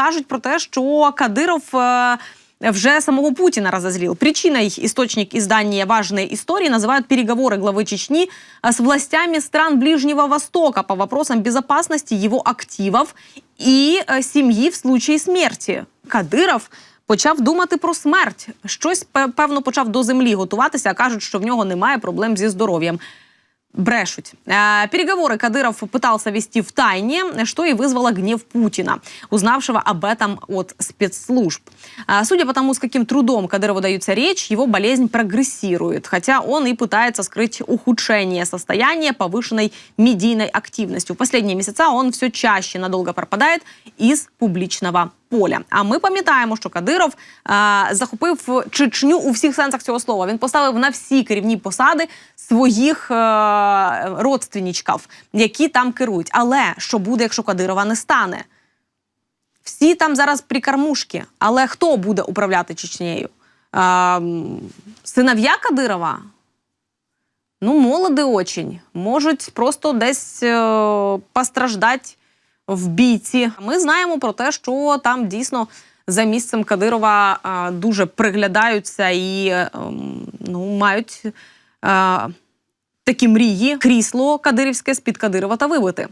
кажуть про те, що Кадиров. е, Вже самого Путина разозлил. Причиной источник издания «Важные истории» называют переговоры главы Чечни а, с властями стран Ближнего Востока по вопросам безопасности его активов і е, сім'ї в случаї смерті. Кадиров почав думати про смерть. Щось пе- певно почав до землі готуватися. а Кажуть, що в нього немає проблем зі здоров'ям. Брешуть. Э, Переговоры Кадыров пытался вести в тайне, что и вызвало гнев Путина, узнавшего об этом от спецслужб. А, Судя по тому, с каким трудом Кадырову дается речь, его болезнь прогрессирует, хотя он и пытается скрыть ухудшение состояния повышенной медийной активностью. В последние месяца он все чаще надолго пропадает из публічного поля. А ми пам'ятаємо, що Кадиров а, захопив Чечню у всіх сенсах цього слова. Він поставив на всі керівні посади своїх е, родственничків, які там керують. Але що буде, якщо Кадирова не стане? Всі там зараз прикармушки. Але хто буде управляти Чечнею? А, синов'я Кадирова? Ну, молоді очень. Можуть просто десь е, постраждати в бійці. Ми знаємо про те, що там дійсно за місцем Кадирова дуже приглядаються і е, ну, мають е, такі мрії крісло кадирівське з-під Кадирова та вибити.